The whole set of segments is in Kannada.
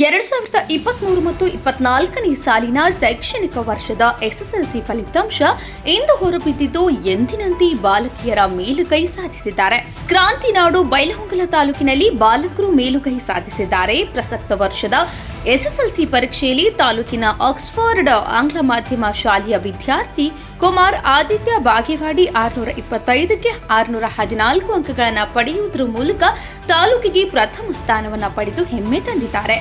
ಎರಡ್ ಸಾವಿರದ ಇಪ್ಪತ್ಮೂರು ಮತ್ತು ಇಪ್ಪತ್ನಾಲ್ಕನೇ ಸಾಲಿನ ಶೈಕ್ಷಣಿಕ ವರ್ಷದ ಎಸ್ಎಸ್ಎಲ್ಸಿ ಫಲಿತಾಂಶ ಇಂದು ಹೊರಬಿದ್ದಿದ್ದು ಎಂದಿನಂತೆ ಬಾಲಕಿಯರ ಮೇಲುಗೈ ಸಾಧಿಸಿದ್ದಾರೆ. ಕ್ರಾಂತಿನಾಡು ಬೈಲಹೊಂಗಲ ತಾಲೂಕಿನಲ್ಲಿ ಬಾಲಕರು ಮೇಲುಗೈ ಸಾಧಿಸಿದ್ದಾರೆ. ಪ್ರಸಕ್ತ ವರ್ಷದ ಎಸ್ಎಸ್ಎಲ್ಸಿ ಪರೀಕ್ಷೆಯಲ್ಲಿ ತಾಲೂಕಿನ ಆಕ್ಸ್ಫರ್ಡ್ ಆಂಗ್ಲ ಮಾಧ್ಯಮ ಶಾಲೆಯ ವಿದ್ಯಾರ್ಥಿ ಕುಮಾರ್ ಆದಿತ್ಯ ಬಾಗೇವಾಡಿ ಆರುನೂರ ಇಪ್ಪತ್ತೈದಕ್ಕೆ ಆರುನೂರ ಹದಿನಾಲ್ಕು ಅಂಕಗಳನ್ನು ಪಡೆಯುವುದರ ಮೂಲಕ ತಾಲೂಕಿಗೆ ಪ್ರಥಮ ಸ್ಥಾನವನ್ನು ಪಡೆದು ಹೆಮ್ಮೆ ತಂದಿದ್ದಾರೆ.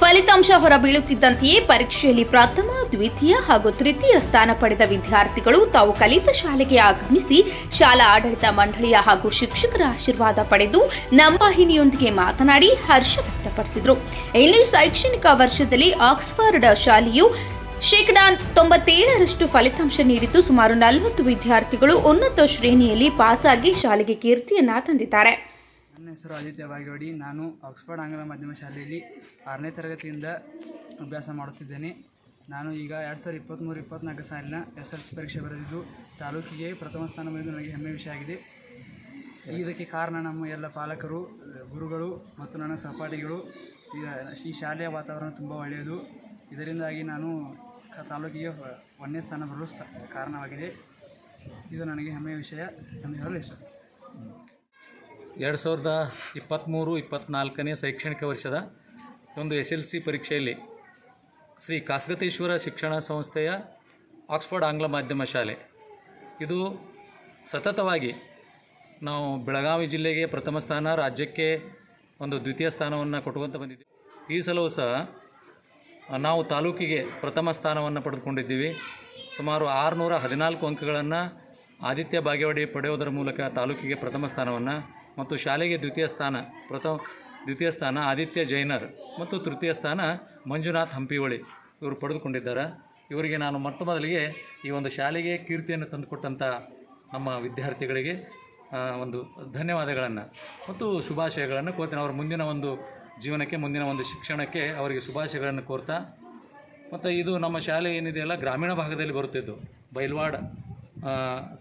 ಫಲಿತಾಂಶ ಹೊರಬೀಳುತ್ತಿದ್ದಂತೆಯೇ ಪರೀಕ್ಷೆಯಲ್ಲಿ ಪ್ರಥಮ, ದ್ವಿತೀಯ ಹಾಗೂ ತೃತೀಯ ಸ್ಥಾನ ಪಡೆದ ವಿದ್ಯಾರ್ಥಿಗಳು ತಾವು ಕಲಿತ ಶಾಲೆಗೆ ಆಗಮಿಸಿ ಶಾಲಾ ಆಡಳಿತ ಮಂಡಳಿಯ ಹಾಗೂ ಶಿಕ್ಷಕರ ಆಶೀರ್ವಾದ ಪಡೆದು ನಮ್ಮ ವಾಹಿನಿಯೊಂದಿಗೆ ಮಾತನಾಡಿ ಹರ್ಷ ವ್ಯಕ್ತಪಡಿಸಿದರು. ಇನ್ನು ಶೈಕ್ಷಣಿಕ ವರ್ಷದಲ್ಲಿ ಆಕ್ಸ್ಫರ್ಡ್ ಶಾಲೆಯು ಶೇಕಡಾ ತೊಂಬತ್ತೇಳರಷ್ಟು ಫಲಿತಾಂಶ ನೀಡಿದ್ದು ಸುಮಾರು ನಲವತ್ತು ವಿದ್ಯಾರ್ಥಿಗಳು ಉನ್ನತ ಶ್ರೇಣಿಯಲ್ಲಿ ಪಾಸಾಗಿ ಶಾಲೆಗೆ ಕೀರ್ತಿಯನ್ನ ತಂದಿದ್ದಾರೆ. ನನ್ನ ಹೆಸರು ಆದಿತ್ಯ ಬಾಗೇವಾಡಿ. ನಾನು ಆಕ್ಸ್ಫರ್ಡ್ ಆಂಗ್ಲ ಮಾಧ್ಯಮ ಶಾಲೆಯಲ್ಲಿ ಆರನೇ ತರಗತಿಯಿಂದ ಅಭ್ಯಾಸ ಮಾಡುತ್ತಿದ್ದೇನೆ. ನಾನು ಈಗ ಎರಡು ಸಾವಿರದ ಇಪ್ಪತ್ತ್ಮೂರು ಇಪ್ಪತ್ತ್ನಾಲ್ಕು ಸಾಲಿನ ಎಸ್ ಎಲ್ ಸಿ ಪರೀಕ್ಷೆ ಬರೆದಿದ್ದು ತಾಲೂಕಿಗೆ ಪ್ರಥಮ ಸ್ಥಾನ ಬಂದಿದ್ದು ನನಗೆ ಹೆಮ್ಮೆ ವಿಷಯ ಆಗಿದೆ. ಇದಕ್ಕೆ ಕಾರಣ ನಮ್ಮ ಎಲ್ಲ ಪಾಲಕರು, ಗುರುಗಳು ಮತ್ತು ನನ್ನ ಸಹಪಾಠಿಗಳು ಈ- ಶಾಲೆಯ ವಾತಾವರಣ ತುಂಬ ಒಳ್ಳೆಯದು. ಇದರಿಂದಾಗಿ ನಾನು ತಾಲೂಕಿಗೆ ಒಂದನೇ ಸ್ಥಾನ ಬರಲು ಕಾರಣವಾಗಿದೆ. ಇದು ನನಗೆ ಹೆಮ್ಮೆಯ ವಿಷಯ. ಎಂದು ಹೇಳಲು ಇಷ್ಟ ಎರಡು ಸಾವಿರದ ಇಪ್ಪತ್ತ್ಮೂರು, ಇಪ್ಪತ್ತ್ನಾಲ್ಕನೇ ಶೈಕ್ಷಣಿಕ ವರ್ಷದ ಒಂದು ಎಸ್ ಎಲ್ ಸಿ ಪರೀಕ್ಷೆಯಲ್ಲಿ ಶ್ರೀ ಕಾಸಗತೇಶ್ವರ ಶಿಕ್ಷಣ ಸಂಸ್ಥೆಯ ಆಕ್ಸ್ಫರ್ಡ್ ಆಂಗ್ಲ ಮಾಧ್ಯಮ ಶಾಲೆ. ಇದು ಸತತವಾಗಿ ನಾವು ಬೆಳಗಾವಿ ಜಿಲ್ಲೆಗೆ ಪ್ರಥಮ ಸ್ಥಾನ, ರಾಜ್ಯಕ್ಕೆ ಒಂದು ದ್ವಿತೀಯ ಸ್ಥಾನವನ್ನು ಕೊಟ್ಟುಕೊಂತ ಬಂದಿದ್ದೀವಿ ಈ ಸಲವೂ ಸಹ ನಾವು ತಾಲೂಕಿಗೆ ಪ್ರಥಮ ಸ್ಥಾನವನ್ನು ಪಡೆದುಕೊಂಡಿದ್ದೀವಿ. ಸುಮಾರು ಆರುನೂರ ಹದಿನಾಲ್ಕು ಅಂಕಗಳನ್ನು ಆದಿತ್ಯ ಬಾಗೇವಾಡಿ ಪಡೆಯೋದರ ಮೂಲಕ ತಾಲೂಕಿಗೆ ಪ್ರಥಮ ಸ್ಥಾನವನ್ನು ಮತ್ತು ಶಾಲೆಗೆ ದ್ವಿತೀಯ ಸ್ಥಾನ, ಪ್ರಥಮ, ದ್ವಿತೀಯ ಸ್ಥಾನ ಆದಿತ್ಯ ಜೈನರ್ ಮತ್ತು ತೃತೀಯ ಸ್ಥಾನ ಮಂಜುನಾಥ್ ಹಂಪಿಹೊಳಿ. ಇವರು ಪಡೆದುಕೊಂಡಿದ್ದಾರೆ. ಇವರಿಗೆ ನಾನು ಮೊಟ್ಟ ಮೊದಲಿಗೆ ಈ ಒಂದು ಶಾಲೆಗೆ ಕೀರ್ತಿಯನ್ನು ತಂದುಕೊಟ್ಟಂಥ ನಮ್ಮ ವಿದ್ಯಾರ್ಥಿಗಳಿಗೆ ಒಂದು ಧನ್ಯವಾದಗಳನ್ನು ಮತ್ತು ಶುಭಾಶಯಗಳನ್ನು ಕೋರ್ತೇನೆ. ಅವರ ಮುಂದಿನ ಒಂದು ಜೀವನಕ್ಕೆ, ಮುಂದಿನ ಒಂದು ಶಿಕ್ಷಣಕ್ಕೆ ಅವರಿಗೆ ಶುಭಾಶಯಗಳನ್ನು ಕೋರ್ತಾ, ಮತ್ತು ಇದು ನಮ್ಮ ಶಾಲೆ ಏನಿದೆಯಲ್ಲ, ಗ್ರಾಮೀಣ ಭಾಗದಲ್ಲಿ ಬರುತ್ತಿದ್ದು, ಬೈಲ್ವಾಡ.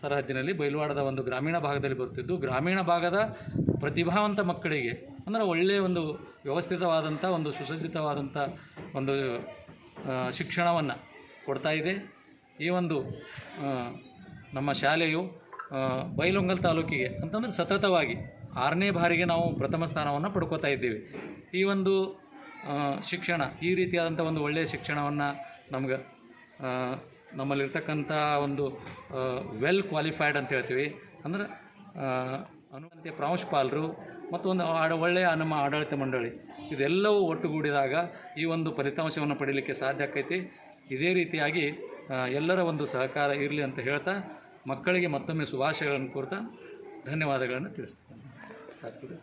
ಸರಹದ್ದಿನಲ್ಲಿ ಬಯಲುವಾಡದ ಒಂದು ಗ್ರಾಮೀಣ ಭಾಗದಲ್ಲಿ ಬರುತ್ತಿದ್ದು, ಗ್ರಾಮೀಣ ಭಾಗದ ಪ್ರತಿಭಾವಂತ ಮಕ್ಕಳಿಗೆ, ಅಂದರೆ ಒಳ್ಳೆಯ ಒಂದು ವ್ಯವಸ್ಥಿತವಾದಂಥ ಒಂದು ಸುಸಜ್ಜಿತವಾದಂಥ ಒಂದು ಶಿಕ್ಷಣವನ್ನು ಕೊಡ್ತಾ ಇದೆ. ಈ ಒಂದು ನಮ್ಮ ಶಾಲೆಯು ಬೈಲೊಂಗಲ್ ತಾಲೂಕಿಗೆ ಅಂತಂದ್ರೆ ಸತತವಾಗಿ ಆರನೇ ಬಾರಿಗೆ ನಾವು ಪ್ರಥಮ ಸ್ಥಾನವನ್ನು ಪಡ್ಕೋತಾ ಇದ್ದೀವಿ. ಈ ಒಂದು ಶಿಕ್ಷಣ, ಈ ರೀತಿಯಾದಂಥ ಒಂದು ಒಳ್ಳೆಯ ಶಿಕ್ಷಣವನ್ನು ನಮ್ಗೆ ನಮ್ಮಲ್ಲಿರ್ತಕ್ಕಂಥ ಒಂದು ವೆಲ್ ಕ್ವಾಲಿಫೈಡ್ ಅಂತ ಹೇಳ್ತೀವಿ. ಅಂದ್ರೆ ಅನುಮಂತೆ ಪ್ರಾಂಶುಪಾಲರು ಮತ್ತು ಒಂದು ಆಡ, ಒಳ್ಳೆಯ ನಮ್ಮ ಆಡಳಿತ ಮಂಡಳಿ. ಇದೆಲ್ಲವೂ ಒಟ್ಟುಗೂಡಿದಾಗ ಈ ಒಂದು ಫಲಿತಾಂಶವನ್ನು ಪಡೀಲಿಕ್ಕೆ ಸಾಧ್ಯ ಆಕೈತಿ. ಇದೇ ರೀತಿಯಾಗಿ ಎಲ್ಲರ ಒಂದು ಸಹಕಾರ ಇರಲಿ ಅಂತ ಹೇಳ್ತಾ, ಮಕ್ಕಳಿಗೆ ಮತ್ತೊಮ್ಮೆ ಶುಭಾಶಯಗಳನ್ನು ಕೋರ್ತಾ ಧನ್ಯವಾದಗಳನ್ನು ತಿಳಿಸ್ತೇನೆ. ಸಾಕು.